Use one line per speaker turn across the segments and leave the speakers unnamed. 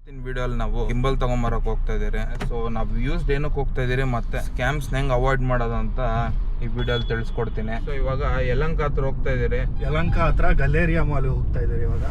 ಇವತ್ತಿನ ವಿಡಿಯೋಲಿ ನಾವು ಗಿಂಬಲ್ ತಗೊಂಬರಕ್ ಹೋಗ್ತಾ ಇದ್ದೀರಿ. ಸೊ ನಾವು ಯೂಸ್ಡ್ ಏನಕ್ಕೆ ಹೋಗ್ತಾ ಇದ್ದೀರಿ ಮತ್ತೆ ಸ್ಕ್ಯಾಮ್ಸ್ ಹೆಂಗ್ ಅವಾಯ್ಡ್ ಮಾಡೋದಂತ ಈ ವಿಡಿಯೋಲಿ ತಿಳಿಸ್ಕೊಡ್ತೀನಿ. ಸೊ ಇವಾಗ ಯಲಂಕ ಹತ್ರ ಹೋಗ್ತಾ ಇದ್ದೀರಿ.
ಯಲಂಕ ಹತ್ರ ಗಲೇರಿಯಾ ಮಾಲ್ ಹೋಗ್ತಾ ಇದ್ದೀರಿ ಇವಾಗ.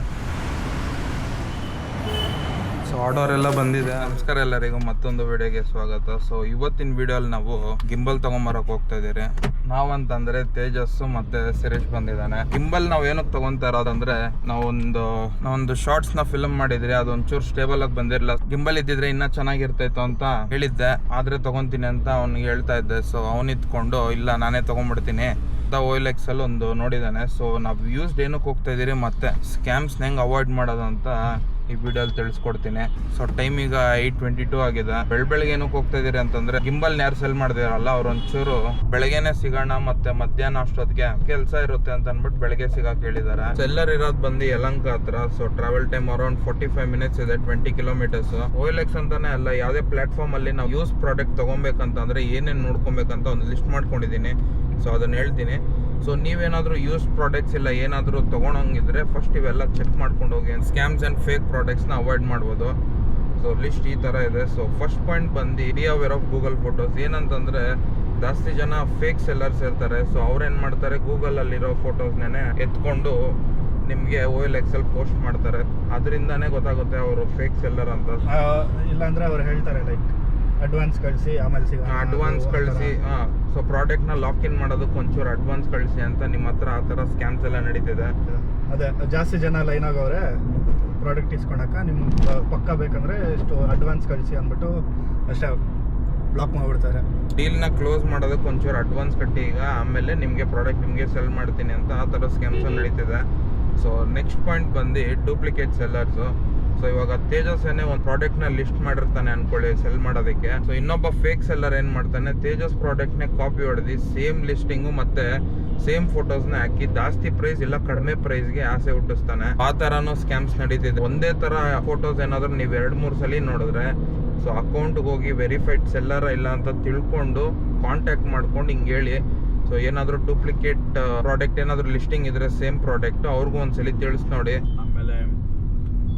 ಸೊ ಆರ್ಡರ್ ಎಲ್ಲ ಬಂದಿದೆ. ನಮಸ್ಕಾರ ಎಲ್ಲರಿಗೂ. ಮತ್ತೊಂದು ವಿಡಿಯೋಗೆ ಸ್ವಾಗತ. ಸೊ ಇವತ್ತಿನ ವಿಡಿಯೋ ಅಲ್ಲಿ ನಾವು ಗಿಂಬಲ್ ತಗೊಂಬರಕ್ ಹೋಗ್ತಾ ಇದೀರಿ ನಾವಂತಂದ್ರೆ ತೇಜಸ್ ಮತ್ತೆ ಸಿರೇಶ್ ಬಂದಿದ್ದಾನೆ. ಗಿಂಬಲ್ ನಾವ್ ಏನಕ್ಕೆ ತಗೊಂತಾ ಇರೋದಂದ್ರೆ, ನಾವೊಂದು ನಾವೊಂದು ಶಾರ್ಟ್ಸ್ನ ಫಿಲ್ಮ್ ಮಾಡಿದ್ರಿ ಅದೊಂಚೂರು ಸ್ಟೇಬಲ್ ಆಗಿ ಬಂದಿರಲಿಲ್ಲ. ಗಿಂಬಲ್ ಇದ್ದಿದ್ರೆ ಇನ್ನ ಚೆನ್ನಾಗಿರ್ತೈತು ಅಂತ ಹೇಳಿದ್ದೆ. ಆದ್ರೆ ತಗೊಂತೀನಿ ಅಂತ ಅವ್ನಿಗೆ ಹೇಳ್ತಾ ಇದ್ದೆ. ಸೊ ಅವನ್ ಇತ್ಕೊಂಡು ಇಲ್ಲ, ನಾನೇ ತಗೊಂಡ್ಬಿಡ್ತೀನಿ ಓಲ್ ಎಕ್ಸ್ ಅಲ್ಲಿ ಒಂದು ನೋಡಿದ್ದಾನೆ. ಸೊ ನಾವು ಯೂಸ್ಡ್ ಏನಕ್ಕೆ ಹೋಗ್ತಾ ಇದೀರಿ ಮತ್ತೆ ಸ್ಕ್ಯಾಮ್ಸ್ ಹೆಂಗ್ ಅವಾಯ್ಡ್ ಮಾಡೋದಂತ ಈ ವಿಡಿಯೋಲಿ ತಿಳಿಸ್ಕೊಡ್ತೀನಿ. ಸೊ ಟೈಮ್ ಈಗ ಏಟ್ ಟ್ವೆಂಟಿ ಟೂ ಆಗಿದೆ. ಬೆಳ ಬೆಳಗ್ಗೆ ಏನಕ್ಕೆ ಹೋಗ್ತಾ ಇದೀರಿ ಅಂತಂದ್ರೆ ಗಿಂಬಲ್ ಯಾರು ಸೆಲ್ ಮಾಡಿದಿರಲ್ಲ ಅವ್ರು ಒಂಚೂರು ಬೆಳಗ್ಗೆನೆ ಸಿಗೋಣ ಮತ್ತೆ ಮಧ್ಯಾಹ್ನ ಅಷ್ಟೊತ್ತಿಗೆ ಕೆಲಸ ಇರುತ್ತೆ ಅಂತ ಅನ್ಬಿಟ್ಟು ಬೆಳಗ್ಗೆ ಸಿಗಕ್ಕೆ ಹೇಳಿದ್ದಾರೆ ಸೆಲ್ಲರ್ ಇರೋದು ಬಂದು ಯಲಂಕ ಹತ್ರ. So travel time around forty five minutes ಇದೆ ಟ್ವೆಂಟಿ ಕಿಲೋಮೀಟರ್ಸ್ ಓಎಲ್ಎಕ್ಸ್ ಅಂತಾನೆ ಅಲ್ಲ, ಯಾವುದೇ ಪ್ಲಾಟ್ಫಾರ್ಮ್ ಅಲ್ಲಿ ನಾವು ಯೂಸ್ ಪ್ರಾಡಕ್ಟ್ ತಗೊಬೇಕಂತಂದ್ರೆ ಏನೇನು ನೋಡ್ಕೊಬೇಕಂತ ಒಂದು ಲಿಸ್ಟ್ ಮಾಡ್ಕೊಂಡಿದ್ದೀನಿ. ಸೊ ಅದನ್ನ ಹೇಳ್ತೀನಿ. ಸೊ ನೀವೇನಾದರೂ ಯೂಸ್ ಪ್ರಾಡಕ್ಟ್ಸ್ ಇಲ್ಲ, ಏನಾದರೂ ತೊಗೊಳಂಗಿದ್ರೆ ಫಸ್ಟ್ ಇವೆಲ್ಲ ಚೆಕ್ ಮಾಡ್ಕೊಂಡು ಹೋಗಿ ಸ್ಕ್ಯಾಮ್ಸ್ ಆ್ಯಂಡ್ ಫೇಕ್ ಪ್ರಾಡಕ್ಟ್ಸ್ನ ಅವಾಯ್ಡ್ ಮಾಡ್ಬೋದು. ಸೊ ಲಿಸ್ಟ್ ಈ ಥರ ಇದೆ. ಸೊ ಫಸ್ಟ್ ಪಾಯಿಂಟ್ ಬಂದು be aware of Google photos ಏನಂತಂದರೆ, ಜಾಸ್ತಿ ಜನ ಫೇಕ್ ಸೆಲ್ಲರ್ಸ್ ಇರ್ತಾರೆ. ಸೊ ಅವ್ರೇನು ಮಾಡ್ತಾರೆ? ಗೂಗಲಲ್ಲಿರೋ ಫೋಟೋಸ್ನೇ ಎತ್ಕೊಂಡು ನಿಮಗೆ ಓ ಎಲ್ ಎಕ್ಸೆಲ್ ಪೋಸ್ಟ್ ಮಾಡ್ತಾರೆ. ಅದರಿಂದಾನೇ ಗೊತ್ತಾಗುತ್ತೆ ಅವರು ಫೇಕ್ ಸೆಲ್ಲರ್ ಅಂತ.
ಇಲ್ಲಾಂದರೆ ಅವ್ರು ಹೇಳ್ತಾರೆ ಲೈಕ್ ಅಡ್ವಾನ್ಸ್ ಕಳಿಸಿ ಆಮೇಲೆ ಸಿಗೋ
ಅಡ್ವಾನ್ಸ್ ಕಳಿಸಿ ಸೊ ಪ್ರಾಡಕ್ಟ್ನ ಲಾಕ್ ಇನ್ ಮಾಡೋದಕ್ಕೆ ಒಂಚೂರು ಅಡ್ವಾನ್ಸ್ ಕಳಿಸಿ ಅಂತ ನಿಮ್ಮ ಹತ್ರ ಆ ಥರ ಸ್ಕ್ಯಾಮ್ಸ್ ಎಲ್ಲ ನಡೀತಿದೆ.
ಅದೇ ಜಾಸ್ತಿ ಜನ ಲೈನ್ ಆಗವ್ರೆ ಪ್ರಾಡಕ್ಟ್ ಇಸ್ಕೊಳಕ ನಿಮ್ಮ ಪಕ್ಕ ಬೇಕಂದ್ರೆ ಇಷ್ಟು ಅಡ್ವಾನ್ಸ್ ಕಳಿಸಿ ಅಂದ್ಬಿಟ್ಟು ಅಷ್ಟೇ ಬ್ಲಾಕ್ ಮಾಡ್ಬಿಡ್ತಾರೆ.
ಡೀಲ್ನ ಕ್ಲೋಸ್ ಮಾಡೋದಕ್ಕೆ ಒಂಚೂರು ಅಡ್ವಾನ್ಸ್ ಕಟ್ಟಿ ಈಗ ಆಮೇಲೆ ನಿಮಗೆ ಪ್ರಾಡಕ್ಟ್ ನಿಮಗೆ ಸೆಲ್ ಮಾಡ್ತೀನಿ ಅಂತ ಆ ಥರ ಸ್ಕ್ಯಾಮ್ಸ್ ನಡೀತಿದೆ. ಸೊ ನೆಕ್ಸ್ಟ್ ಪಾಯಿಂಟ್ ಬಂದು ಡೂಪ್ಲಿಕೇಟ್ ಸೆಲ್ಲರ್ಸು ಸೊ ಇವಾಗ ತೇಜಸ್ ಏನೇ ಒಂದು ನ ಲಿಸ್ಟ್ ಮಾಡಿರ್ತಾನೆ ಅನ್ಕೊಳ್ಳಿ ಸೆಲ್ ಮಾಡೋದಕ್ಕೆ. ಸೊ ಇನ್ನೊಬ್ಬ ಫೇಕ್ ಸೆಲ್ಲರ್ ಏನ್ ಮಾಡ್ತಾನೆ, ತೇಜಸ್ ಪ್ರಾಡಕ್ಟ್ ನೆ ಕಾಪಿ ಹೊಡೆದು ಸೇಮ್ ಲಿಸ್ಟಿಂಗು ಮತ್ತೆ ಸೇಮ್ ಫೋಟೋಸ್ನ ಹಾಕಿ, ಜಾಸ್ತಿ ಪ್ರೈಸ್ ಇಲ್ಲ, ಕಡಿಮೆ ಪ್ರೈಸ್ಗೆ ಆಸೆ ಹುಟ್ಟಿಸ್ತಾನೆ. ಆ ಥರನೂ ಸ್ಕ್ಯಾಮ್ಸ್ ನಡೀತಿದೆ. ಒಂದೇ ತರ ಫೋಟೋಸ್ ಏನಾದ್ರು ನೀವು ಎರಡ್, ಮೂರ್ ಸಲ ನೋಡಿದ್ರೆ ಸೊ ಅಕೌಂಟ್ಗೆ ಹೋಗಿ ವೆರಿಫೈಡ್ ಸೆಲ್ಲರ್ ಇಲ್ಲ ಅಂತ ತಿಳ್ಕೊಂಡು ಕಾಂಟ್ಯಾಕ್ಟ್ ಮಾಡ್ಕೊಂಡು ಹಿಂಗೆ ಹೇಳಿ ಸೊ ಏನಾದರೂ ಡೂಪ್ಲಿಕೇಟ್ ಪ್ರಾಡಕ್ಟ್ ಏನಾದರೂ ಲಿಸ್ಟಿಂಗ್ ಇದ್ರೆ ಸೇಮ್ ಪ್ರಾಡಕ್ಟ್ ಅವ್ರಿಗೂ ಒಂದ್ಸಲಿ ತಿಳಿಸ್ ನೋಡಿ.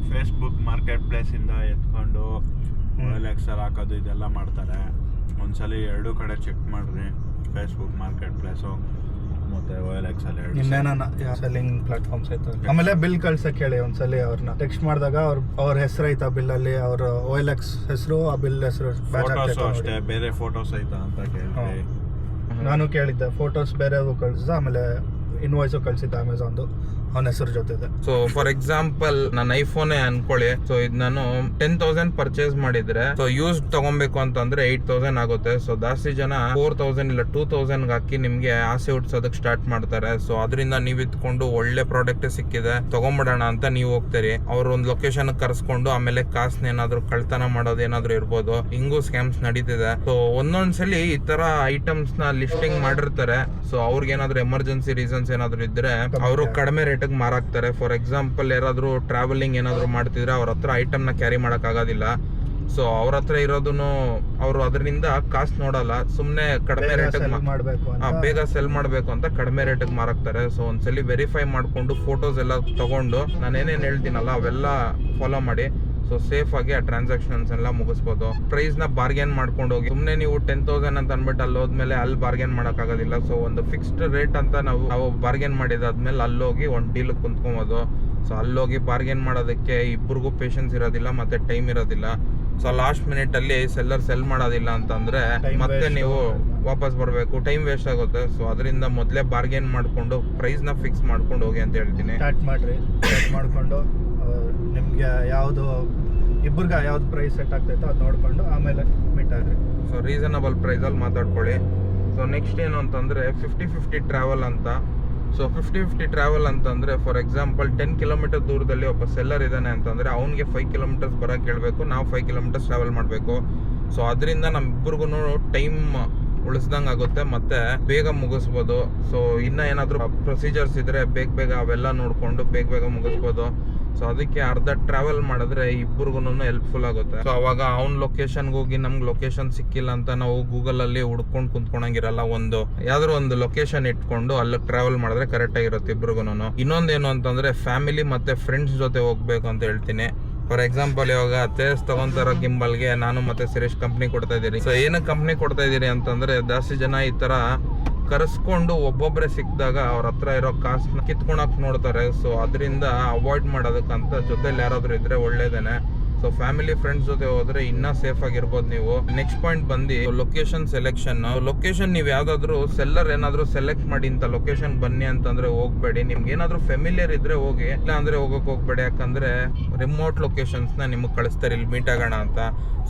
ಫೇಸ್ಬುಕ್ ಮಾರ್ಕೆಟ್ ಪ್ಲೇಸಿಂದ ಎತ್ಕೊಂಡು ಮೊಬೈಲ್ ಎಕ್ಸಲ್ ಹಾಕೋದು ಇದೆಲ್ಲ ಮಾಡ್ತಾರೆ. ಒಂದ್ಸಲಿ ಎರಡೂ ಕಡೆ ಚೆಕ್ ಮಾಡ್ರಿ ಫೇಸ್ಬುಕ್ ಮಾರ್ಕೆಟ್ ಪ್ಲೇಸು ಮತ್ತೆ ಓಎಲ್ ಎಕ್ಸಲ್
ಇನ್ನೇನ ಸೆಲ್ಲಿಂಗ್ ಪ್ಲಾಟ್ಫಾರ್ಮ್ಸ್ ಐತೆ ಆಮೇಲೆ ಬಿಲ್ ಕಳ್ಸಕ್ ಹೇಳಿ ಒಂದ್ಸಲಿ ಅವ್ರನ್ನ. ಟೆಕ್ಸ್ಟ್ ಮಾಡಿದಾಗ ಅವ್ರ ಅವ್ರ ಹೆಸರು ಐತ ಬಿಲ್ ಅಲ್ಲಿ ಅವ್ರ ಓ ಎಲ್ ಎಕ್ಸ್ ಹೆಸರು ಆ ಬಿಲ್ ಹೆಸರು
ಅಷ್ಟೇ ಬೇರೆ ಫೋಟೋಸ್ ಐತಾ ಅಂತ ಕೇಳಿ
ನಾನು ಕೇಳಿದ್ದೆ ಫೋಟೋಸ್ ಬೇರೆ ಕಳ್ಸಿದ ಆಮೇಲೆ ಇನ್ವಾಯ್ಸು ಕಳ್ಸಿದ್ದೆ ಅಮೆಝಾನ್ದು ಅವನ ಹೆಸರು ಜೊತೆ
ಸೊ ಫಾರ್ ಎಕ್ಸಾಂಪಲ್ ನನ್ನ ಐಫೋನ್ ಅನ್ಕೊಳ್ಳಿ. ಸೊ ಇದು ನಾನು ಟೆನ್ ತೌಸಂಡ್ ಪರ್ಚೇಸ್ ಮಾಡಿದ್ರೆ ಸೊ ಯೂಸ್ ತಗೊಬೇಕು ಅಂತಂದ್ರೆ ಏಟ್ ತೌಸಂಡ್ ಆಗುತ್ತೆ. ಸೊ ಜಾಸ್ತಿ ಜನ ಫೋರ್ ತೌಸಂಡ್ ಇಲ್ಲ ಟೂ ತೌಸಂಡ್ ಹಾಕಿ ನಿಮ್ಗೆ ಆಸೆ ಹುಟ್ಟಿಸೋದಕ್ಕೆ ಸ್ಟಾರ್ಟ್ ಮಾಡ್ತಾರೆ. ಸೊ ಅದರಿಂದ ನೀವ್ ಇದ್ಕೊಂಡು ಒಳ್ಳೆ ಪ್ರಾಡಕ್ಟ್ ಸಿಕ್ಕಿದೆ ತಗೊಂಬಿಡೋಣ ಅಂತ ನೀವು ಹೋಗ್ತೀರಿ. ಅವ್ರ ಒಂದು ಲೊಕೇಶನ್ ಕರ್ಸ್ಕೊಂಡು ಆಮೇಲೆ ಕಾಸ್ನ ಏನಾದ್ರು ಕಳ್ತನ ಮಾಡೋದು ಏನಾದ್ರು ಇರ್ಬೋದು. ಹಿಂಗೂ ಸ್ಕ್ಯಾಮ್ಸ್ ನಡೀತಿದೆ. ಸೊ ಒಂದೊಂದ್ಸಲಿ ಈ ತರ ಐಟಮ್ಸ್ನ ಲಿಸ್ಟಿಂಗ್ ಮಾಡಿರ್ತಾರೆ. ಸೊ ಅವ್ರಿಗೆ ಏನಾದ್ರು ಎಮರ್ಜೆನ್ಸಿ ರೀಸನ್ಸ್ ಏನಾದ್ರು ಇದ್ರೆ ಅವರು ಕಡಿಮೆ ರೇಟಿಗೆ ಮಾರಾಕ್ತಾರೆ ಫಾರ್ ಎಕ್ಸಾಂಪಲ್ ಯಾರಾದರೂ ಟ್ರಾವೆಲಿಂಗ್ ಏನಾದರೂ ಮಾಡ್ತಿದ್ರೆ ಅವ್ರ ಹತ್ರ ಐಟಮ್ನ ನ ಕ್ಯಾರಿ ಮಾಡೋಕ್ಕಾಗೋದಿಲ್ಲ ಆಗೋದಿಲ್ಲ. ಸೊ ಅವ್ರ ಹತ್ರ ಇರೋದನ್ನು ಅವರು ಅದರಿಂದ ಕಾಸ್ಟ್ ನೋಡಲ್ಲ. ಸುಮ್ಮನೆ ಕಡಿಮೆ ರೇಟಿಗೆ
ಮಾಡಬೇಕು
ಬೇಗ ಸೆಲ್ ಮಾಡಬೇಕು ಅಂತ ಕಡಿಮೆ ರೇಟಿಗೆ ಮಾರಾಕ್ತಾರೆ. ಸೊ ಒಂದ್ಸಲಿ ವೆರಿಫೈ ಮಾಡ್ಕೊಂಡು ಫೋಟೋಸ್ ಎಲ್ಲ ತಗೊಂಡು ನಾನು ಏನೇನು ಹೇಳ್ತೀನಲ್ಲ ಅವೆಲ್ಲ ಫಾಲೋ ಮಾಡಿ. ಸೊ ಸೇಫ್ ಆಗಿ ಆ ಟ್ರಾನ್ಸಾಕ್ಷನ್ಸ್ ಎಲ್ಲ ಮುಗಿಸ್ಬೋದು. ಪ್ರೈಸ್ನ ಬಾರ್ಗೇನ್ ಮಾಡ್ಕೊಂಡು ಹೋಗಿ ಸುಮ್ಮನೆ ನೀವು ಟೆನ್ ತೌಸಂಡ್ ಅಂತ ಅನ್ಬಿಟ್ಟು ಅಲ್ಲಿ ಹೋದ್ಮೇಲೆ ಅಲ್ಲಿ ಬಾರ್ಗೇನ್ ಮಾಡಕ್ ಆಗೋದಿಲ್ಲ ಸೊ ಒಂದು ಫಿಕ್ಸ್ಡ್ ರೇಟ್ ಅಂತ ನಾವು ನಾವು ಬಾರ್ಗೇನ್ ಮಾಡಿದಾದ್ಮೇಲೆ ಅಲ್ಲೋಗಿ ಒಂದು ಡೀಲ್ ಕುಂತ್ಕೊಬೋದು. ಸೊ ಅಲ್ಲೋಗಿ ಬಾರ್ಗೇನ್ ಮಾಡೋದಕ್ಕೆ ಇಬ್ಬರಿಗೂ ಪೇಷನ್ಸ್ ಇರೋದಿಲ್ಲ ಮತ್ತೆ ಟೈಮ್ ಇರೋದಿಲ್ಲ. ಸೊ ಲಾಸ್ಟ್ ಮಿನಿಟ್ ಅಲ್ಲಿ ಸೆಲ್ಲರ್ ಸೆಲ್ ಮಾಡೋದಿಲ್ಲ ಅಂತಂದ್ರೆ ಮತ್ತೆ ನೀವು ವಾಪಸ್ ಬರಬೇಕು. ಟೈಮ್ ವೇಸ್ಟ್ ಆಗುತ್ತೆ. ಸೊ ಅದರಿಂದ ಮೊದಲೇ ಬಾರ್ಗೇನ್ ಮಾಡ್ಕೊಂಡು ಪ್ರೈಸ್ನ ಫಿಕ್ಸ್ ಮಾಡ್ಕೊಂಡು ಹೋಗಿ ಅಂತ ಹೇಳ್ತೀನಿ.
ಸ್ಟಾರ್ಟ್ ಮಾಡ್ರಿ. ಸ್ಟಾರ್ಟ್ ಮಾಡಿಕೊಂಡು. ನಿಮ್ಗೆ ಯಾವುದು ಇಬ್ಬರಿಗೆ ಯಾವ್ದು ಪ್ರೈಸ್ ಸೆಟ್ ಆಗ್ತೈತೋ ಅದು ನೋಡ್ಕೊಂಡು ಆಮೇಲೆ ಮೀಟ್ ಆಗ್ರಿ
ಸೊ ರೀಸನಬಲ್ ಪ್ರೈಸಲ್ಲಿ ಮಾತಾಡ್ಕೊಳ್ಳಿ. ಸೊ ನೆಕ್ಸ್ಟ್ ಏನು ಅಂತಂದರೆ ಫಿಫ್ಟಿ ಫಿಫ್ಟಿ ಟ್ರಾವೆಲ್ ಅಂತ. ಸೊ ಫಿಫ್ಟಿ ಫಿಫ್ಟಿ ಟ್ರಾವೆಲ್ ಅಂತಂದರೆ ಫಾರ್ ಎಕ್ಸಾಂಪಲ್ ಟೆನ್ ಕಿಲೋಮೀಟರ್ ದೂರದಲ್ಲಿ ಒಬ್ಬ ಸೆಲ್ಲರ್ ಇದ್ದಾನೆ ಅಂತಂದರೆ ಅವನಿಗೆ ಫೈವ್ ಕಿಲೋಮೀಟರ್ಸ್ ಬರೋಕ್ಕೆ ಹೇಳಬೇಕು, ನಾವು ಫೈವ್ ಕಿಲೋಮೀಟರ್ಸ್ ಟ್ರಾವೆಲ್ ಮಾಡಬೇಕು. ಸೊ ಅದರಿಂದ ನಮ್ಮಿಬ್ಬರಿಗೂ ಟೈಮ್ ಉಳಿಸ್ದಂಗೆ ಆಗುತ್ತೆ, ಮತ್ತೆ ಬೇಗ ಮುಗಿಸ್ಬೋದು. ಸೊ ಇನ್ನೂ ಏನಾದರೂ ಪ್ರೊಸೀಜರ್ಸ್ ಇದ್ದರೆ ಬೇಗ ಬೇಗ ಅವೆಲ್ಲ ನೋಡಿಕೊಂಡು ಬೇಗ ಬೇಗ ಮುಗಿಸ್ಬೋದು. ಸೊ ಅದಕ್ಕೆ ಅರ್ಧ ಟ್ರಾವೆಲ್ ಮಾಡಿದ್ರೆ ಇಬ್ಬರಿಗೂ ಹೆಲ್ಪ್ಫುಲ್ ಆಗುತ್ತೆ. ಸೊ ಅವಾಗ ಅವ್ನ ಲೊಕೇಶನ್ಗೆ ಹೋಗಿ ನಮ್ಗೆ ಲೊಕೇಶನ್ ಸಿಕ್ಕಿಲ್ಲ ಅಂತ ನಾವು ಗೂಗಲ್ ಅಲ್ಲಿ ಹುಡ್ಕೊಂಡು ಕುಂತ್ಕೊಳಂಗಿರಲ್ಲ ಒಂದು, ಯಾವ್ದಾದ್ರು ಒಂದು ಲೊಕೇಶನ್ ಇಟ್ಕೊಂಡು ಅಲ್ಲಿ ಟ್ರಾವೆಲ್ ಮಾಡಿದ್ರೆ ಕರೆಕ್ಟ್ ಆಗಿರುತ್ತೆ ಇಬ್ರಿಗೂ ಇನ್ನೊಂದೇನು ಅಂತಂದ್ರೆ ಫ್ಯಾಮಿಲಿ ಮತ್ತೆ ಫ್ರೆಂಡ್ಸ್ ಜೊತೆ ಹೋಗ್ಬೇಕು ಅಂತ ಹೇಳ್ತೀನಿ. ಫಾರ್ ಎಕ್ಸಾಂಪಲ್ ಇವಾಗ ತೇಜ್ ತಗೊಂತಾರೋ ಗಿಂಬಲ್ಗೆ ನಾನು ಮತ್ತೆ ಸುರೇಶ್ ಕಂಪ್ನಿ ಕೊಡ್ತಾ ಇದ್ದೀನಿ. ಸೊ ಏನಕ್ಕೆ ಕಂಪ್ನಿ ಕೊಡ್ತಾ ಇದ್ದೀರಿ ಅಂತಂದ್ರೆ ಜಾಸ್ತಿ ಜನ ಈ ತರ ಕರೆಸ್ಕೊಂಡು ಒಬ್ಬೊಬ್ಬರೇ ಸಿಕ್ಕಿದಾಗ ಅವ್ರ ಹತ್ರ ಇರೋ ಕಾಸನ್ನ ಕಿತ್ಕೊಳಕ್ ನೋಡ್ತಾರೆ. ಸೊ ಅದರಿಂದ ಅವಾಯ್ಡ್ ಮಾಡೋದಕ್ಕಂತ ಜೊತೆಲಿ ಯಾರಾದರೂ ಇದ್ರೆ ಒಳ್ಳೇದೇನೆ. ಸೊ ಫ್ಯಾಮಿಲಿ ಫ್ರೆಂಡ್ಸ್ ಜೊತೆ ಹೋದ್ರೆ ಇನ್ನ ಸೇಫ್ ಆಗಿರ್ಬೋದು ನೀವು. ನೆಕ್ಸ್ಟ್ ಪಾಯಿಂಟ್ ಬಂದು ಲೊಕೇಶನ್ ಸೆಲೆಕ್ಷನ್ ಲೊಕೇಶನ್ ನೀವು ಯಾವ್ದಾದ್ರು ಸೆಲ್ಲರ್ ಏನಾದ್ರು ಸೆಲೆಕ್ಟ್ ಮಾಡಿ ಇಂತ ಲೊಕೇಶನ್ ಬನ್ನಿ ಅಂತಂದ್ರೆ ಹೋಗ್ಬೇಡಿ. ನಿಮ್ಗೆ ಏನಾದ್ರು ಫೆಮಿಲಿಯರ್ ಇದ್ರೆ ಹೋಗಿ, ಇಲ್ಲ ಅಂದ್ರೆ ಹೋಗಕ್ ಹೋಗ್ಬೇಡಿ. ಯಾಕಂದ್ರೆ ರಿಮೋಟ್ ಲೊಕೇಶನ್ಸ್ನ ನಿಮ್ಗೆ ಕಳಿಸ್ತಾರೆ. ಇಲ್ಲಿ ಮೀಟ್ ಆಗೋಣ ಅಂತ.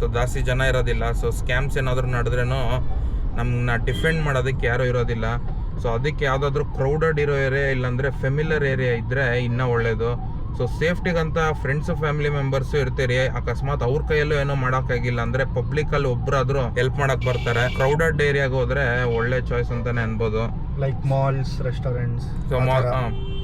ಸೊ ಜಾಸ್ತಿ ಜನ ಇರೋದಿಲ್ಲ. ಸೊ ಸ್ಕ್ಯಾಮ್ಸ್ ಏನಾದ್ರು ನಡೆದ್ರೇನು ನಮ್ಮನ್ನ ಡಿಫೆಂಡ್ ಮಾಡೋದಕ್ಕೆ ಯಾರು ಇರೋದಿಲ್ಲ. ಸೊ ಅದಕ್ಕೆ ಯಾವ್ದಾದ್ರು ಕ್ರೌಡೆಡ್ ಇರೋ ಏರಿಯಾ ಇಲ್ಲಾಂದರೆ ಫೆಮಿಲರ್ ಏರಿಯಾ ಇದ್ರೆ ಇನ್ನೂ ಒಳ್ಳೇದು. ಸೊ ಸೇಫ್ಟಿಗಂತ ಫ್ರೆಂಡ್ಸ್ ಫ್ಯಾಮಿಲಿ ಮೆಂಬರ್ಸ್ ಇರ್ತೀರಿ. ಅಕಸ್ಮಾತ್ ಅವ್ರ ಕೈಯಲ್ಲೂ ಏನೋ ಮಾಡೋಕ್ಕಾಗಿಲ್ಲ ಅಂದ್ರೆ ಪಬ್ಲಿಕ್ ಅಲ್ಲಿ ಒಬ್ರಾದ್ರು ಹೆಲ್ಪ್ ಮಾಡೋಕ್ಕೆ ಬರ್ತಾರೆ. ಕ್ರೌಡೆಡ್ ಏರಿಯಾಗೆ ಹೋದ್ರೆ ಒಳ್ಳೆ ಚಾಯ್ಸ್ ಅಂತಾನೆ ಅನ್ಬೋದು.
ಲೈಕ್ ಮಾಲ್ಸ್ ರೆಸ್ಟೋರೆಂಟ್ಸ್
ಸೊ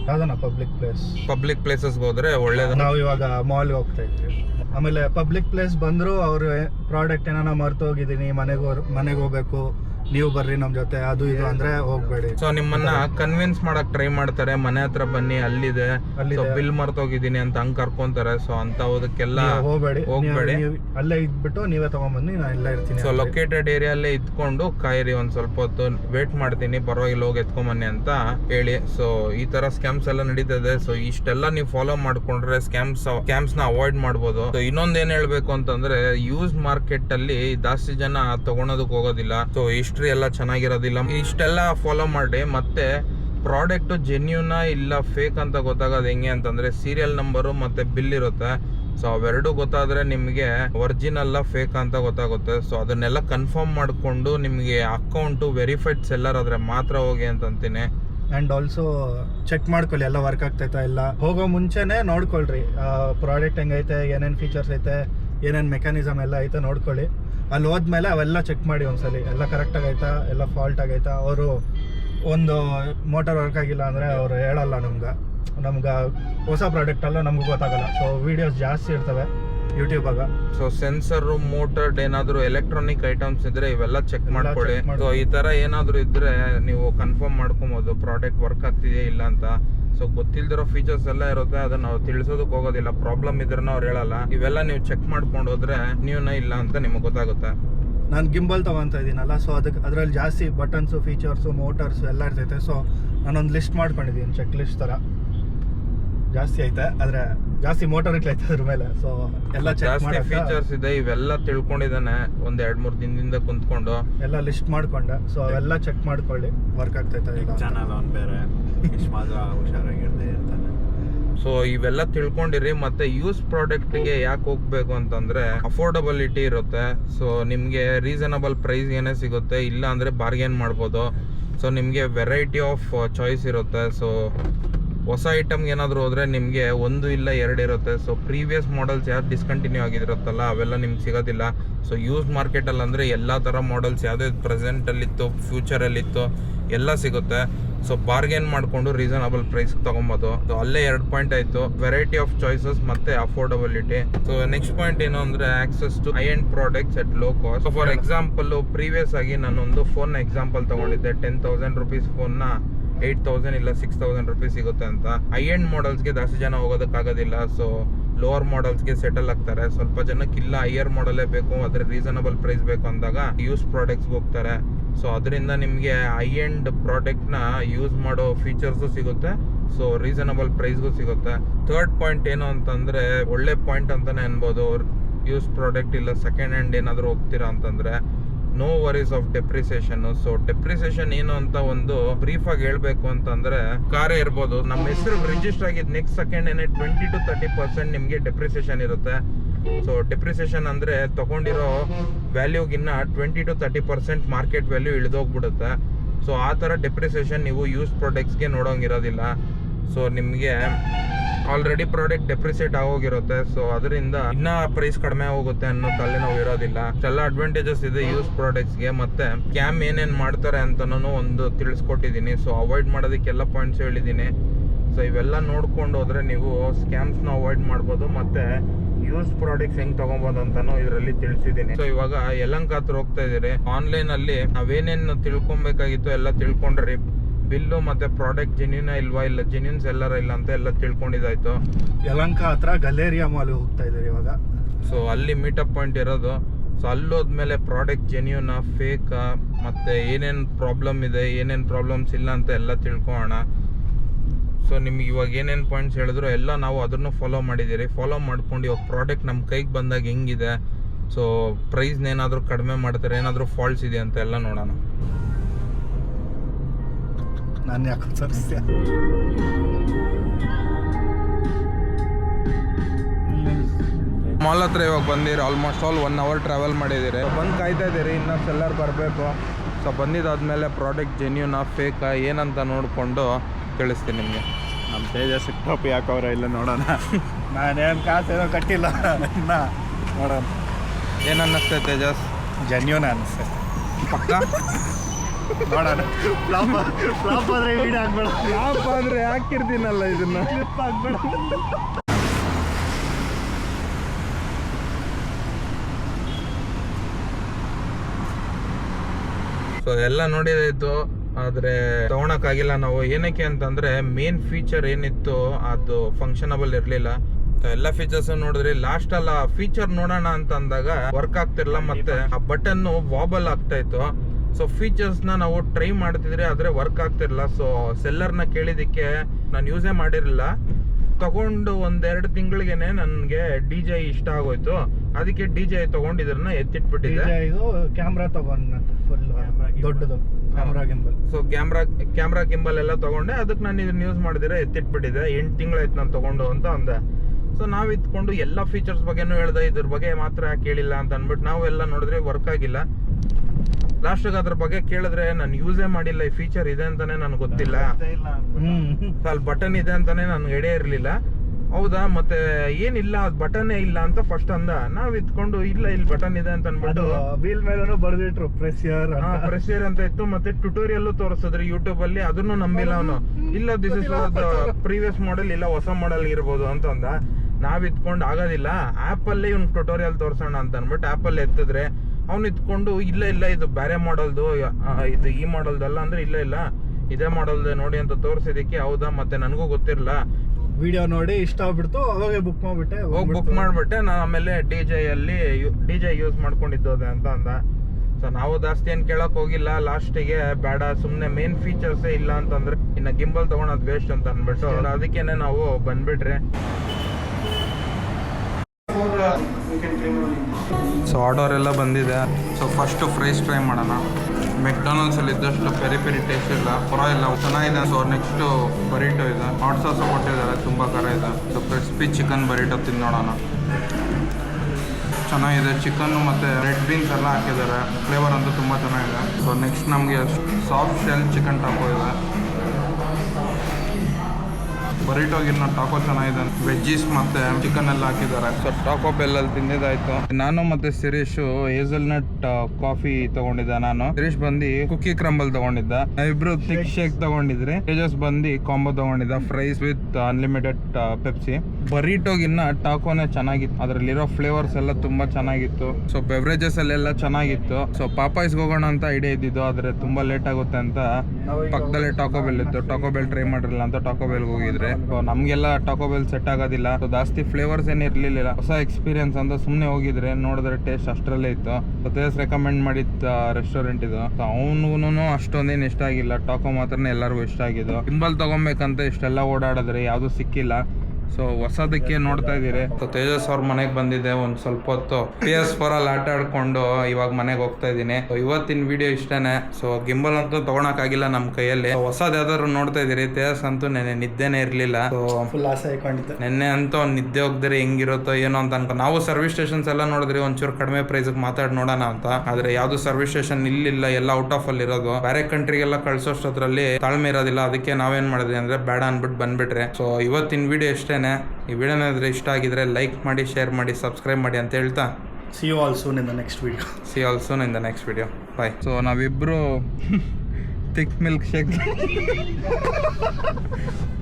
ಯಾವ್ದನ ಪಬ್ಲಿಕ್ ಪ್ಲೇಸ್
ಪಬ್ಲಿಕ್ ಪ್ಲೇಸಸ್ಗೆ ಹೋದ್ರೆ ಒಳ್ಳೇದು.
ನಾವು ಇವಾಗ ಮಾಲ್ಗೆ ಹೋಗ್ತಾ ಇದ್ವಿ. ಆಮೇಲೆ ಪಬ್ಲಿಕ್ ಪ್ಲೇಸ್ ಬಂದರೂ ಅವರು ಪ್ರಾಡಕ್ಟ್ ಏನಾನ ಮರ್ತೋಗಿದ್ದೀನಿ ಮನೆಗೆ ಮನೆಗೆ ಹೋಗ್ಬೇಕು. ನೀವು ಬರ್ರಿ ನಮ್ಮ ಜೊತೆ ಅದು ಇದು ಅಂದ್ರೆ ಹೋಗ್ಬೇಡಿ.
ಸೊ ನಿಮ್ಮನ್ನ ಕನ್ವಿನ್ಸ್ ಮಾಡಕ್ ಟ್ರೈ ಮಾಡ್ತಾರೆ ಮನೆ ಹತ್ರ ಬನ್ನಿ ಅಲ್ಲಿದೆ. ಬಿಲ್ ಮರ್ತೋಗಿದ್ದೀನಿ ಅಂತ ಹಂಗ್ ಕರ್ಕೊಂತಾರೆ. ಸೊ ಅಂತವದಕ್ಕೆಲ್ಲ
ಹೋಗಬೇಡಿ.
ಹೋಗ್ಬೇಡಿ.
ಹೋಗ್ಬೇಡಿ. ಅಲ್ಲೇ ಇದ್ಬಿಟ್ಟು ನೀವೇ ತಗೊಂಬನ್ನಿ ನಾನು ಎಲ್ಲ ಇರ್ತೀನಿ
ಸೊ ಲೊಕೇಟೆಡ್ ಏರಿಯಾ ಅಲ್ಲೇ ಇದ್ಕೊಂಡು ಕಾಯಿರಿ ಒಂದ್ ಸ್ವಲ್ಪ ಹೊತ್ತು ವೇಟ್ ಮಾಡ್ತೀನಿ ಪರವಾಗಿಲ್ಲ ಹೋಗಿ ಎತ್ಕೊಂಬನ್ನಿ ಅಂತ ಹೇಳಿ. ಸೊ ಈ ತರ ಸ್ಕ್ಯಾಮ್ಸ್ ಎಲ್ಲ ನಡೀತದೆ. ಸೊ ಇಷ್ಟೆಲ್ಲ ನೀವು ಫಾಲೋ ಮಾಡ್ಕೊಂಡ್ರೆ ಸ್ಕ್ಯಾಮ್ಸ್ ಸ್ಕ್ಯಾಮ್ಸ್ನ ಅವಾಯ್ಡ್ ಮಾಡ್ಬೋದು. ಸೊ ಇನ್ನೊಂದ್ ಏನ್ ಹೇಳ್ಬೇಕು ಅಂತಂದ್ರೆ ಯೂಸ್ ಮಾರ್ಕೆಟ್ ಅಲ್ಲಿ ಜಾಸ್ತಿ ಜನ ತಗೊಳೋದಕ್ ಹೋಗೋದಿಲ್ಲ. ಸೊ ಹಿಸ್ಟ್ರಿ ಎಲ್ಲ ಚೆನ್ನಾಗಿರೋದಿಲ್ಲ. ಇಷ್ಟೆಲ್ಲ ಫಾಲೋ ಮಾಡಿ ಮತ್ತೆ ಪ್ರಾಡಕ್ಟ್ ಜೆನ್ಯೂನ ಇಲ್ಲ ಫೇಕ್ ಅಂತ ಗೊತ್ತಾಗೋದು ಹೆಂಗೆ ಅಂತಂದ್ರೆ ಸೀರಿಯಲ್ ನಂಬರು ಮತ್ತೆ ಬಿಲ್ ಇರುತ್ತೆ. ಸೊ ಅವೆರಡು ಗೊತ್ತಾದ್ರೆ ನಿಮಗೆ ಒರಿಜಿನಲ್ ಫೇಕ್ ಅಂತ ಗೊತ್ತಾಗುತ್ತೆ. ಸೊ ಅದನ್ನೆಲ್ಲ ಕನ್ಫರ್ಮ್ ಮಾಡಿಕೊಂಡು ನಿಮಗೆ ಅಕೌಂಟು ವೆರಿಫೈಡ್ ಸೆಲ್ಲರ್ ಆದ್ರೆ ಮಾತ್ರ ಹೋಗಿ ಅಂತ ಅಂತೀನಿ
ಅಂಡ್ ಆಲ್ಸೋ ಚೆಕ್ ಮಾಡ್ಕೊಳ್ಳಿ, ಎಲ್ಲ ವರ್ಕ್ ಆಗ್ತೈತಾ ಇಲ್ಲ. ಹೋಗೋ ಮುಂಚೆನೆ ನೋಡ್ಕೊಳ್ರಿ. ಪ್ರಾಡಕ್ಟ್ ಹೆಂಗೈತೆ, ಏನೇನು ಫೀಚರ್ಸ್ ಐತೆ, ಏನೇನು ಮೆಕ್ಯಾನಿಸಮ್ ಎಲ್ಲ ಐತೆ ನೋಡ್ಕೊಳ್ಳಿ. ಅಲ್ಲಿ ಹೋದ್ಮೇಲೆ ಅವೆಲ್ಲ ಚೆಕ್ ಮಾಡಿ ಒಂದ್ಸಲಿ. ಎಲ್ಲ ಕರೆಕ್ಟ್ ಆಗೈತಾ? ಎಲ್ಲ ಫಾಲ್ಟ್ ಆಗೈತಾ? ಅವರು ಒಂದು ಮೋಟರ್ ವರ್ಕ್ ಆಗಿಲ್ಲ ಅಂದರೆ ಅವರು ಹೇಳಲ್ಲ ನಮ್ಗೆ. ನಮ್ಗೆ ಹೊಸ ಪ್ರಾಡಕ್ಟ್ ಅಲ್ಲ ನಮ್ಗೆ ಗೊತ್ತಾಗಲ್ಲ. ಸೊ ವಿಡಿಯೋಸ್ ಜಾಸ್ತಿ ಇರ್ತವೆ ಯೂಟ್ಯೂಬಾಗ
ಸೊ ಸೆನ್ಸರ್ ಮೋಟರ್ ಏನಾದ್ರು ಎಲೆಕ್ಟ್ರಾನಿಕ್ ಐಟಮ್ಸ್ ಇದ್ರೆ ಇವೆಲ್ಲ ಚೆಕ್ ಮಾಡ್ಕೊಳ್ಳಿ. ಸೊ ಈ ತರ ಏನಾದ್ರು ಇದ್ರೆ ನೀವು ಕನ್ಫರ್ಮ್ ಮಾಡ್ಕೊಬೋದು. ಪ್ರಾಡಕ್ಟ್ ವರ್ಕ್ ಆಗ್ತಿದೆಯಾ ಇಲ್ಲ ಅಂತ. ಸೊ ಗೊತ್ತಿಲ್ದಿರೋ ಫೀಚರ್ಸ್ ಎಲ್ಲ ಇರುತ್ತೆ ಅದನ್ನ ನಾವು ತಿಳಿಸೋದಕ್ಕೆ ಹೋಗೋದಿಲ್ಲ. ಪ್ರಾಬ್ಲಮ್ ಇದ್ರೂ ಅವ್ರು ಹೇಳಲ್ಲ. ಇವೆಲ್ಲ ನೀವು ಚೆಕ್ ಮಾಡ್ಕೊಂಡು ಹೋದ್ರೆ ನೀವ್ನ ಇಲ್ಲ ಅಂತ ನಿಮಗೆ ಗೊತ್ತಾಗುತ್ತೆ.
ನಾನು ಗಿಂಬಲ್ ತೊಗೊತಾ ಇದ್ದೀನಲ್ಲ ಸೊ ಅದಕ್ಕೆ ಅದರಲ್ಲಿ ಜಾಸ್ತಿ ಬಟನ್ಸು ಫೀಚರ್ಸು ಮೋಟರ್ಸ್ ಎಲ್ಲ ಇರ್ತೈತೆ. ಸೊ ನಾನೊಂದು ಲಿಸ್ಟ್ ಮಾಡ್ಕೊಂಡಿದ್ದೀನಿ ಚೆಕ್ ಲಿಸ್ಟ್ ಥರ ಜಾಸ್ತಿ ಐತೆ ಆದರೆ ಜಾಸ್ತಿ ಮೋಟರ್ ಇಟ್ಲೈತೆ ಅದ್ರ ಮೇಲೆ. ಸೊ ಎಲ್ಲ ಚೆಕ್
ಜಾಸ್ತಿ ಫೀಚರ್ಸ್ ಇದೆ ಇವೆಲ್ಲ ತಿಳ್ಕೊಂಡಿದ್ದಾನೆ ಒಂದ್ ಎರಡ್ ಮೂರ್ ದಿನದಿಂದ ಕುಂತ್ಕೊಂಡು.
ಎಲ್ಲ ಲಿಸ್ಟ್ ಮಾಡ್ಕೊಂಡೆ. ಸೊ ಅವೆಲ್ಲ ಚೆಕ್ ಮಾಡ್ಕೊಳ್ಳಿ ವರ್ಕ್ ಆಗ್ತೈತೆ.
ಚಾನಲ್ ಅವ್ನು ಬೇರೆ.
ಸೊ ಇವೆಲ್ಲ ತಿಳ್ಕೊಂಡಿರಿ, ಮತ್ತೆ ಯೂಸ್ ಪ್ರಾಡಕ್ಟ್ಗೆ ಯಾಕೆ ಹೋಗ್ಬೇಕು ಅಂತಂದ್ರೆ ಅಫೋರ್ಡಬಲಿಟಿ ಇರುತ್ತೆ. ಸೊ ನಿಮ್ಗೆ ರೀಸನಬಲ್ ಪ್ರೈಸ್ ಏನೇ ಸಿಗುತ್ತೆ, ಇಲ್ಲ ಅಂದ್ರೆ ಬಾರ್ಗೇನ್ ಮಾಡ್ಬೋದು. ಸೊ ನಿಮ್ಗೆ ವೆರೈಟಿ ಆಫ್ ಚಾಯ್ಸ್ ಇರುತ್ತೆ. ಸೊ ಹೊಸ ಐಟಮ್ಗೆ ಏನಾದ್ರು ಹೋದ್ರೆ ನಿಮ್ಗೆ ಒಂದು ಇಲ್ಲ ಎರಡು ಇರುತ್ತೆ. ಸೊ ಪ್ರೀವಿಯಸ್ ಮಾಡಲ್ಸ್ ಯಾವ್ದು ಡಿಸ್ಕಂಟಿನ್ಯೂ ಆಗಿರುತ್ತಲ್ಲ ಅವೆಲ್ಲ ನಿಮ್ಗೆ ಸಿಗೋದಿಲ್ಲ. ಸೊ ಯೂಸ್ ಮಾರ್ಕೆಟಲ್ಲಿ ಅಂದರೆ ಎಲ್ಲ ಥರ ಮಾಡೆಲ್ಸ್ ಯಾವುದೇ ಪ್ರೆಸೆಂಟಲ್ಲಿತ್ತು ಫ್ಯೂಚರಲ್ಲಿತ್ತು ಎಲ್ಲ ಸಿಗುತ್ತೆ. ಸೊ ಬಾರ್ಗೇನ್ ಮಾಡಿಕೊಂಡು ರೀಸನಬಲ್ ಪ್ರೈಸ್ ತಗೊಂಬೋದು. ಸೊ ಅಲ್ಲೇ ಎರಡು ಪಾಯಿಂಟ್ ಆಯಿತು. ವೆರೈಟಿ ಆಫ್ ಚಾಯ್ಸಸ್ ಮತ್ತೆ ಅಫೋರ್ಡಬಿಲಿಟಿ ಸೊ ನೆಕ್ಸ್ಟ್ ಪಾಯಿಂಟ್ ಏನು ಅಂದರೆ access to high end products at low cost for example previous ಆಗಿ ನಾನೊಂದು ಫೋನ್ ಎಕ್ಸಾಂಪಲ್ ತಗೊಂಡಿದ್ದೆ. ಟೆನ್ ತೌಸಂಡ್ ರುಪೀಸ್ ಫೋನ್ನ ಏಯ್ಟ್ ತೌಸಂಡ್ ಇಲ್ಲ ಸಿಕ್ಸ್ ತೌಸಂಡ್ ರುಪೀಸ್ ಸಿಗುತ್ತೆ ಅಂತ. ಐ ಎಂಡ್ ಮಾಡೆಲ್ಸ್ಗೆ ಜಾಸ್ತಿ ಜನ ಹೋಗೋದಕ್ಕಾಗೋದಿಲ್ಲ. ಸೊ ಲೋವರ್ ಮಾಡೆಲ್ಸ್ಗೆ ಸೆಟಲ್ ಆಗ್ತಾರೆ. ಸ್ವಲ್ಪ ಜನಕ್ಕೆ ಇಲ್ಲ ಹೈಯರ್ ಮಾಡಲೇ ಬೇಕು ಅದ್ರ ರೀಸನಬಲ್ ಪ್ರೈಸ್ ಬೇಕು ಅಂದಾಗ ಯೂಸ್ ಪ್ರಾಡಕ್ಟ್ಸ್ಗೆ ಹೋಗ್ತಾರೆ. ಸೊ ಅದರಿಂದ ನಿಮಗೆ ಐ ಎಂಡ್ ಪ್ರಾಡಕ್ಟ್ನ ಯೂಸ್ ಮಾಡೋ ಫೀಚರ್ಸು ಸಿಗುತ್ತೆ. ಸೊ ರೀಸನಬಲ್ ಪ್ರೈಸ್ಗೂ ಸಿಗುತ್ತೆ. ಥರ್ಡ್ ಪಾಯಿಂಟ್ ಏನು ಅಂತಂದರೆ, ಒಳ್ಳೆ ಪಾಯಿಂಟ್ ಅಂತಲೇ ಅನ್ಬೋದು. ಯೂಸ್ ಪ್ರಾಡಕ್ಟ್ ಇಲ್ಲ ಸೆಕೆಂಡ್ ಹ್ಯಾಂಡ್ ಏನಾದರೂ ಹೋಗ್ತೀರಾ ಅಂತಂದರೆ no worries of depreciation so depreciation ಏನು ಅಂತ ಒಂದು ಬ್ರೀಫ್ ಆಗಿ ಹೇಳ್ಬೇಕು ಅಂತಂದ್ರೆ ಕಾರೇ ಇರ್ಬೋದು. ನಮ್ಮ ಹೆಸರು ರಿಜಿಸ್ಟರ್ ಆಗಿದ್ ನೆಕ್ಸ್ಟ್ ಸೆಕೆಂಡ್ ಏನೇ ಟ್ವೆಂಟಿ ಟು ತರ್ಟಿ ಪರ್ಸೆಂಟ್ ನಿಮಗೆ ಡೆಪ್ರಿಸಿಯೇಷನ್ ಇರುತ್ತೆ. ಸೊ ಡೆಪ್ರಿಸಿಯೇಷನ್ ಅಂದ್ರೆ ತಗೊಂಡಿರೋ ವ್ಯಾಲ್ಯೂಗಿನ್ನ twenty to thirty percent market value ಇಳಿದೋಗ್ಬಿಡುತ್ತೆ. So ಆ ಥರ ಡೆಪ್ರಿಸಿಯೇಷನ್ ನೀವು ಯೂಸ್ ಪ್ರಾಡಕ್ಟ್ಸ್ಗೆ ನೋಡೋಂಗಿರೋದಿಲ್ಲ. ಸೊ ನಿಮಗೆ ಆಲ್ರೆಡಿ ಪ್ರಾಡಕ್ಟ್ ಡೆಪ್ರಿಸಿಯೇಟ್ ಆಗೋಗಿರುತ್ತೆ. ಸೊ ಅದರಿಂದ ಇನ್ನ ಪ್ರೈಸ್ ಕಡಿಮೆ ಹೋಗುತ್ತೆ ಅನ್ನೋ ತಲೆನೋವು ಇರೋದಿಲ್ಲ. ಎಲ್ಲ ಅಡ್ವಾಂಟೇಜಸ್ ಇದೆ ಯೂಸ್ ಪ್ರಾಡಕ್ಟ್ಸ್ಗೆ ಮತ್ತೆ ಕ್ಯಾಮ್ ಏನೇನ್ ಮಾಡ್ತಾರೆ ಅಂತನೂ ಒಂದು ತಿಳಿಸ್ಕೊಟ್ಟಿದ್ದೀನಿ ಸೊ ಅವಾಯ್ಡ್ ಮಾಡೋದಕ್ಕೆಲ್ಲ ಪಾಯಿಂಟ್ಸ್ ಹೇಳಿದ್ದೀನಿ ಸೊ ಇವೆಲ್ಲ ನೋಡ್ಕೊಂಡು ಹೋದ್ರೆ ನೀವು ಸ್ಕ್ಯಾಮ್ಸ್ನ ಅವಾಯ್ಡ್ ಮಾಡ್ಬೋದು. ಮತ್ತೆ ಯೂಸ್ ಪ್ರಾಡಕ್ಟ್ಸ್ ಹೆಂಗ್ ತಗೊಬೋದು ಅಂತಾನು ಇದರಲ್ಲಿ ತಿಳಿಸಿದ್ದೀನಿ. ಸೊ ಇವಾಗ ಯಲಂಕ ಹತ್ರ ಹೋಗ್ತಾ ಇದ್ದೀರಿ. ಆನ್ಲೈನ್ ಅಲ್ಲಿ ನಾವೇನೇನು ತಿಳ್ಕೊಬೇಕಾಗಿತ್ತು ಎಲ್ಲ ತಿಳ್ಕೊಂಡ್ರಿ. ಬಿಲ್ಲು ಮತ್ತೆ ಪ್ರಾಡಕ್ಟ್ ಜೆನ್ಯೂನ್ ಇಲ್ವಾ ಇಲ್ಲ ಜೆನ್ಯೂನ್ಸ್ ಎಲ್ಲರ ಇಲ್ಲ ಅಂತ ಎಲ್ಲ ತಿಳ್ಕೊಂಡಿದಾಯ್ತು
ಯಲಂಕ ಹತ್ರ ಗಲೇರಿಯಾ ಮಾಲ್ ಹೋಗ್ತಾ ಇದ್ದೀರಿ ಇವಾಗ.
ಸೊ ಅಲ್ಲಿ ಮೀಟಪ್ ಪಾಯಿಂಟ್ ಇರೋದು. ಸೊ ಅಲ್ಲೋದ್ಮೇಲೆ ಪ್ರಾಡಕ್ಟ್ ಜೆನ್ಯೂನ ಫೇಕ್ ಮತ್ತೆ ಏನೇನು ಪ್ರಾಬ್ಲಮ್ ಇದೆ ಏನೇನು ಪ್ರಾಬ್ಲಮ್ಸ್ ಇಲ್ಲ ಅಂತ ಎಲ್ಲ ತಿಳ್ಕೊಳ್ಳೋಣ ಸೊ ನಿಮ್ಗೆ ಇವಾಗ ಏನೇನು ಪಾಯಿಂಟ್ಸ್ ಹೇಳಿದ್ರು ಎಲ್ಲ ನಾವು ಅದನ್ನು ಫಾಲೋ ಮಾಡಿದ್ದೀರಿ. ಫಾಲೋ ಮಾಡ್ಕೊಂಡು ಇವಾಗ ಪ್ರಾಡಕ್ಟ್ ನಮ್ಮ ಕೈಗೆ ಬಂದಾಗ ಹೆಂಗಿದೆ? ಸೊ ಪ್ರೈಸ್ನ ಏನಾದರೂ ಕಡಿಮೆ ಮಾಡ್ತಾರೆ? ಏನಾದರೂ ಫಾಲ್ಟ್ಸ್ ಇದೆ ಅಂತ ಎಲ್ಲ ನೋಡೋಣ.
ನಾನು ಯಾಕೆ ಸರಿಸ್ತೀಯ
ಮಾಲ್ ಹತ್ರ ಇವಾಗ ಬಂದಿರಿ almost all one hour travel ಮಾಡಿದ್ದೀರಿ. ಬಂದು ಕಾಯ್ತಾ ಇದ್ದೀರಿ ಇನ್ನೂ ಸೆಲ್ಲರ್ ಬರಬೇಕು. ಸೊ ಬಂದಿದ್ದಾದ್ಮೇಲೆ ಪ್ರಾಡಕ್ಟ್ ಜೆನ್ಯೂನಾ ಫೇಕಾ ಏನಂತ ನೋಡಿಕೊಂಡು ತಿಳಿಸ್ತೀನಿ ನಿಮಗೆ.
ನಮ್ಮ ತೇಜಸ್ ಟೋಪಿ ಹಾಕೋರ ಇಲ್ಲ ನೋಡೋಣ.
ನಾನೇನು ಕಾಸು ಏನೋ ಕಟ್ಟಿಲ್ಲ. ಇನ್ನ ನೋಡೋಣ.
ಏನು ಅನ್ನಿಸ್ತೈತೆ ತೇಜಸ್?
ಜೆನ್ಯೂನ್ ಅನಿಸ್ತೆ
ಪಕ್ಕ?
ನೋಡೋಣ. ಫ್ಲಾಪ್ ಫ್ಲಾಪ್ ಆದರೆ ವೀಡಿಯೋ ಆಗ್ಬೇಡ
ಯಾಪ ಅಂದರೆ ಹಾಕಿರ್ತೀನಲ್ಲ ಇದನ್ನ.
ಕ್ಲಿಪ್ ಆಗ್ಬೇಡ.
ಸೊ ಎಲ್ಲ ನೋಡಿದಾಯ್ತು ಆದ್ರೆ ತಗೊಳಕ್ಕಾಗಿಲ್ಲ ನಾವು. ಏನಕ್ಕೆ ಅಂತಂದ್ರೆ ಮೇನ್ ಫೀಚರ್ ಏನಿತ್ತು ಅದು ಫಂಕ್ಷನಬಲ್ ಇರ್ಲಿಲ್ಲ. ಎಲ್ಲ ಫೀಚರ್ಸ್ ನೋಡಿದ್ರಿ. ಲಾಸ್ಟ್ ಅಲ್ಲ ಫೀಚರ್ ನೋಡೋಣ ಅಂತ ಅಂದಾಗ ವರ್ಕ್ ಆಗ್ತಿರ್ಲಿಲ್ಲ ಮತ್ತೆ ಆ ಬಟನ್ ವಾಬಲ್ ಆಗ್ತಾ ಇತ್ತು. ಸೊ ಫೀಚರ್ಸ್ನ ನಾವು ಟ್ರೈ ಮಾಡ್ತಿದ್ರಿ, ಆದ್ರೆ ವರ್ಕ್ ಆಗ್ತಿರ್ಲಿಲ್ಲ. ಸೊ ನ ಕೇಳಿದಕ್ಕೆ ನಾನು ಯೂಸೇ ಮಾಡಿರಲಿಲ್ಲ. ತಗೊಂಡು ಒಂದೆರಡು ತಿಂಗಳಿಗೆನೆ ನನಗೆ ಡಿ ಜೆ ಇಷ್ಟ ಆಗೋಯ್ತು. ಅದಕ್ಕೆ ಡಿ ಜೆ ತಗೊಂಡಿದ್ರನ್ನ ಇದನ್ನ ಎತ್ತಿಟ್ಬಿಟ್ಟಿದ್ದೆ.
ಇದು ಕ್ಯಾಮ್ರಾ ತಗೊಂಡಂತೆ ಫುಲ್ ದೊಡ್ಡದು. Camera gimbal.
So camera camera gimbal ಎಲ್ಲ ತಗೊಂಡೆ. ಅದಕ್ಕೆ ನಾನು ಇದನ್ನ ಯೂಸ್ ಮಾಡಿದ್ರೆ ಎತ್ತಿಟ್ಬಿಟ್ಟಿದೆ ಎಂಟು ತಿಂಗಳಾಯ್ತು ನಾನು ತಗೊಂಡು ಅಂತ ಅಂದೆ. ಸೊ ನಾವು ಇತ್ಕೊಂಡು ಎಲ್ಲ ಫೀಚರ್ಸ್ ಬಗ್ಗೆನೂ ಹೇಳ್ದೆ ಇದ್ರ ಬಗ್ಗೆ ಮಾತ್ರ ಯಾಕೆ ಕೇಳಿಲ್ಲ ಅಂತ ಅಂದ್ಬಿಟ್ಟು ನಾವು ಎಲ್ಲ ನೋಡಿದ್ರೆ ವರ್ಕ್ ಆಗಿಲ್ಲ. ಲಾಸ್ಟಿಗೆ ಅದ್ರ ಬಗ್ಗೆ ಕೇಳಿದ್ರೆ ನಾನು ಯೂಸೇ ಮಾಡಿಲ್ಲ ಈ ಫೀಚರ್ ಇದೆ ಅಂತಾನೆ ನನಗೆ ಗೊತ್ತಿಲ್ಲ. ಅಲ್ಲಿ ಬಟನ್ ಇದೆ ಅಂತಾನೆ ನನ್ಗೆ ಎಡೆ ಇರಲಿಲ್ಲ. ಹೌದಾ ಮತ್ತೆ ಏನಿಲ್ಲ ಅದು ಬಟನ್ನೇ ಇಲ್ಲ ಅಂತ ಫಸ್ಟ್ ಅಂದ. ನಾವ್ ಇದ್ಕೊಂಡು ಇಲ್ಲ ಇಲ್ಲಿ ಬಟನ್ ಇದೆ ಅಂತ
ಅನ್ಬಿಟ್ಟು
ಅಂದ್ಬಿಟ್ಟು
ವೀಲ್ ಮೇಲೂ ಬರ್ದಿಟ್ರು ಪ್ರೆಸಿಯರ್
ಪ್ರೆಸಿಯರ್ ಅಂತ ಇತ್ತು ಮತ್ತೆ ಟ್ಯುಟೋರಿಯಲ್ ತೋರಿಸಿದ್ರೆ ಯೂಟ್ಯೂಬ್ ಅಲ್ಲಿ ಅದನ್ನು ನಂಬಿಲ್ಲ ಅವನು. ಇಲ್ಲ ದಿಸ್ ಇಸ್ ಪ್ರೀವಿಯಸ್ ಮಾಡೆಲ್ ಇಲ್ಲ ಹೊಸ ಮಾಡೆಲ್ ಇರ್ಬೋದು ಅಂತ ಅಂದ. ನಾವ್ ಇತ್ಕೊಂಡು ಆಗೋದಿಲ್ಲ. ಆಪ್ ಅಲ್ಲಿ ಇವ್ನ ಟ್ಯುಟೋರಿಯಲ್ ತೋರ್ಸೋಣ ಅಂತ ಅನ್ಬಿಟ್ಟು ಆಪ್ ಅಲ್ಲಿ ಎತ್ತಿದ್ರೆ ಅವ್ನು ಇದ್ಕೊಂಡು ಇಲ್ಲ ಇಲ್ಲ ಇದು ಬೇರೆ ಮಾಡಲ್ದು ಇದು ಈ ಮಾಡಲ್ದಲ್ಲ ಅಂದ್ರೆ ಇಲ್ಲ ಇಲ್ಲ ಇದೇ ಮಾಡಲ್ದೆ ನೋಡಿ ಅಂತ ತೋರಿಸಿದಕ್ಕೆ ಹೌದಾ ಮತ್ತೆ ನನಗೂ ಗೊತ್ತಿರಲ್ಲ
ವಿಡಿಯೋ ನೋಡಿ ಇಷ್ಟ ಆಗ್ಬಿಡ್ತು ಅವಾಗೆ ಬುಕ್ ಮಾಡಿಬಿಟ್ಟೆ
ಹೋಗಿ ಬುಕ್ ಮಾಡ್ಬಿಟ್ಟೆ ನಾನು ಆಮೇಲೆ ಡಿ ಜೆ ಅಲ್ಲಿ ಡಿ ಜೆ ಯೂಸ್ ಮಾಡ್ಕೊಂಡಿದ್ದೋದೆ ಅಂತ ಅಂದ. ಸೊ ನಾವು ಜಾಸ್ತಿ ಏನ್ ಕೇಳಕ್ ಹೋಗಿಲ್ಲ ಲಾಸ್ಟಿಗೆ ಬೇಡ ಸುಮ್ಮನೆ ಮೇನ್ ಫೀಚರ್ಸ್ ಇಲ್ಲ ಅಂತಂದ್ರೆ ಇನ್ನ ಗಿಂಬಲ್ ತೊಗೊಳೋದು ವೇಸ್ಟ್ ಅಂತ ಅಂದ್ಬಿಟ್ಟು ಅದಕ್ಕೇನೆ ನಾವು ಬಂದ್ಬಿಟ್ರೆ. ಸೊ ಆರ್ಡರ್ ಎಲ್ಲ ಬಂದಿದೆ. ಸೊ ಫಸ್ಟ್ ಫ್ರೈಸ್ ಟ್ರೈ ಮಾಡೋಣ. ಮೆಕ್ಡೊನಾಲ್ಡ್ಸ್ ಅಲ್ಲಿ ಇದ್ದಷ್ಟು ಪೆರಿ ಪೆರಿ ಟೇಸ್ಟ್ ಇಲ್ಲ. ಪರವಾಗಿಲ್ಲ ಚೆನ್ನಾಗಿದೆ ಸೊ ನೆಕ್ಸ್ಟ್ ಬರೀಟೋ ಇದೆ. ಹಾಟ್ ಸಾಸ್ ಕೊಟ್ಟಿದ್ದಾರೆ. ತುಂಬ ಖರ ಇದೆ. ಸೊ ಕ್ರಿಸ್ಪಿ ಚಿಕನ್ ಬರೀಟೋ ತಿಂದು ನೋಡೋಣ. ಚೆನ್ನಾಗಿದೆ. ಚಿಕನ್ನು ಮತ್ತು ರೆಡ್ ಬೀನ್ಸ್ ಎಲ್ಲ ಹಾಕಿದ್ದಾರೆ. ಫ್ಲೇವರ್ ಅಂತೂ ತುಂಬ ಚೆನ್ನಾಗಿದೆ. ಸೊ ನೆಕ್ಸ್ಟ್ ನಮಗೆ ಸಾಫ್ಟ್ ಶೆಲ್ ಚಿಕನ್ ಟಾಕೋ ಇದೆ. ಬರೀಟೋಗಿನ್ನ ಟಾಕೋ ಚೆನ್ನಾಗಿದೆ ವೆಜ್ಜೀಸ್ ಮತ್ತೆ ಚಿಕನ್ ಎಲ್ಲ ಹಾಕಿದ್ದಾರೆ. ಸೊ ಟಾಕೋ ಬೆಲ್ ಅಲ್ಲಿ ತಿಂದಿದ್ದಾಯ್ತು. ನಾನು ಮತ್ತೆ ಸಿರೀಶ್ ಹೇಸಲ್ ನಟ್ ಕಾಫಿ ತಗೊಂಡಿದ್ದೆ ನಾನು. ಸಿರೀಶ್ ಬಂದು ಕುಕ್ಕಿ ಕ್ರಂಬಲ್ ತಗೊಂಡಿದ್ದ. ಇಬ್ರು ಥಿಕ್ ಶೇಕ್ ತಗೊಂಡಿದ್ರಿ. ತೇಜಸ್ ಬಂದು ಕಾಂಬೋ ತಗೊಂಡಿದ್ದ ಫ್ರೈಸ್ ವಿತ್ ಅನ್ಲಿಮಿಟೆಡ್ ಪೆಪ್ಸಿ ಬರೀಟೋಗಿನ್ನ ಟಾಕೋನೇ ಚೆನ್ನಾಗಿತ್ತು. ಅದರಲ್ಲಿರೋ ಫ್ಲೇವರ್ಸ್ ಎಲ್ಲ ತುಂಬಾ ಚೆನ್ನಾಗಿತ್ತು. ಸೊ ಬೆವರೇಜಸ್ ಅಲ್ಲೆಲ್ಲ ಚೆನ್ನಾಗಿತ್ತು. ಸೊ ಪಾಪಾಯ್ಸ್ ಹೋಗೋಣ ಅಂತ ಐಡಿಯಾ ಇದ್ದಿದ್ದು ಆದ್ರೆ ತುಂಬಾ ಲೇಟ್ ಆಗುತ್ತೆ ಅಂತ ಪಕ್ಕದಲ್ಲೇ ಟಾಕೋ ಬೆಲ್ ಇತ್ತು. ಟಾಕೋ ಬೆಲ್ ಟ್ರೈ ಮಾಡಿರಲಿಲ್ಲ ಅಂತ ಟಾಕೋ ಬೆಲ್ ಹೋಗಿದ್ರೆ ನಮ್ಗೆಲ್ಲ ಟಾಕೋ ಬೆಲ್ ಸೆಟ್ ಆಗೋದಿಲ್ಲ. ಸೊ ಜಾಸ್ತಿ ಫ್ಲೇವರ್ಸ್ ಏನು ಇರಲಿಲ್ಲ ಹೊಸ ಎಕ್ಸ್ಪೀರಿಯನ್ಸ್ ಅಂತ ಸುಮ್ಮನೆ ಹೋಗಿದ್ರೆ ನೋಡಿದ್ರೆ ಟೇಸ್ಟ್ ಅಷ್ಟರಲ್ಲೇ ಇತ್ತು. ಸೊ ರೆಕಮೆಂಡ್ ಮಾಡಿದ್ದ ರೆಸ್ಟೋರೆಂಟ್ ಇದು. ಸೊ ಅವನಿಗೂ ಅಷ್ಟೊಂದೇನು ಇಷ್ಟ ಆಗಿಲ್ಲ. ಟಾಕೋ ಮಾತ್ರನೇ ಎಲ್ಲರಿಗೂ ಇಷ್ಟ ಆಗಿದ್ದು. ಗಿಂಬಲ್ ತಗೊಬೇಕಂತ ಇಷ್ಟೆಲ್ಲ ಓಡಾಡಿದ್ರೆ ಯಾವುದು ಸಿಕ್ಕಿಲ್ಲ. ಸೊ ಹೊಸದಕ್ಕೆ ನೋಡ್ತಾ ಇದ್ದೀರಿ. ಸೊ ತೇಜಸ್ ಅವ್ರ ಮನೆಗೆ ಬಂದಿದೆ ಒಂದು ಸ್ವಲ್ಪ ಹೊತ್ತು. ಪಿ ಎಸ್ ಫೋರ್ ಅಲ್ಲಿ ಆಟ ಆಡ್ಕೊಂಡು ಇವಾಗ ಮನೆಗೆ ಹೋಗ್ತಾ ಇದ್ದೀನಿ. ಸೊ ಇವತ್ತಿನ ವಿಡಿಯೋ ಇಷ್ಟನೇ. ಸೊ ಗಿಂಬಲ್ ಅಂತೂ ತಗೊಳಕ್ಕಾಗಿಲ್ಲ ನಮ್ಮ ಕೈಯಲ್ಲಿ. So, ಹೊಸದ್ ಯಾವ್ದಾದ್ರು ನೋಡ್ತಾ ಇದೀರಿ ತೇಜಸ್ ಅಂತೂ ನೆನೆ ನಿದ್ದೆನೇ ಇರ್ಲಿಲ್ಲ. ನೆನ್ನೆ ಅಂತೂ ಅವ್ನ್ ನಿದ್ದೆ ಹೋಗ್ದಿರಿ ಹೆಂಗಿರುತ್ತೋ ಏನೋ ಅಂತ ಅನ್ಕೊ ನಾವು ಸರ್ವಿಸ್ ಸ್ಟೇಷನ್ಸ್ ಎಲ್ಲ ನೋಡಿದ್ರಿ. ಒಂಚೂರು ಕಡಿಮೆ ಪ್ರೈಸ್ಗೆ ಮಾತಾಡ್ ನೋಡೋಣ ಅಂತ. ಆದ್ರೆ ಯಾವ್ದು ಸರ್ವಿಸ್ ಸ್ಟೇಷನ್ ಇಲ್ಲಿಲ್ಲ. ಎಲ್ಲ ಔಟ್ ಆಫ್ ಅಲ್ಲಿ ಇರೋದು. ಬೇರೆ ಕಂಟ್ರಿಗೆಲ್ಲ ಕಳ್ಸೋಷ್ಟರಲ್ಲಿ ತಾಳ್ಮೆ ಇರೋದಿಲ್ಲ. ಅದಕ್ಕೆ ನಾವೇನ್ ಮಾಡಿದ್ವಿ ಅಂದ್ರೆ ಬೇಡ ಅನ್ಬಿಟ್ಟು ಬಂದ್ಬಿಟ್ರೆ. ಸೊ ಇವತ್ತಿನ ವಿಡಿಯೋ ಇಷ್ಟೇನೆ ಈ ವಿಡಿಯೋನ ಇಷ್ಟ ಆಗಿದ್ರೆ ಲೈಕ್ ಮಾಡಿ ಶೇರ್ ಮಾಡಿ ಸಬ್ಸ್ಕ್ರೈಬ್ ಮಾಡಿ ಅಂತ ಹೇಳ್ತಾ.
See you all soon in the next video
see also in the next video bye so ನಾವಿಬ್ಬರು ತಿಕ್ ಮಿಲ್ಕ್ ಶೇಕ್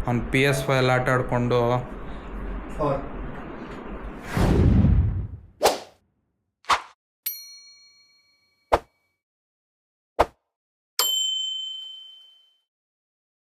ಅವ್ನು ಪಿ ಎಸ್ ಫೈಲ್ ಆಟ ಆಡಿಕೊಂಡು
ಫಾರ್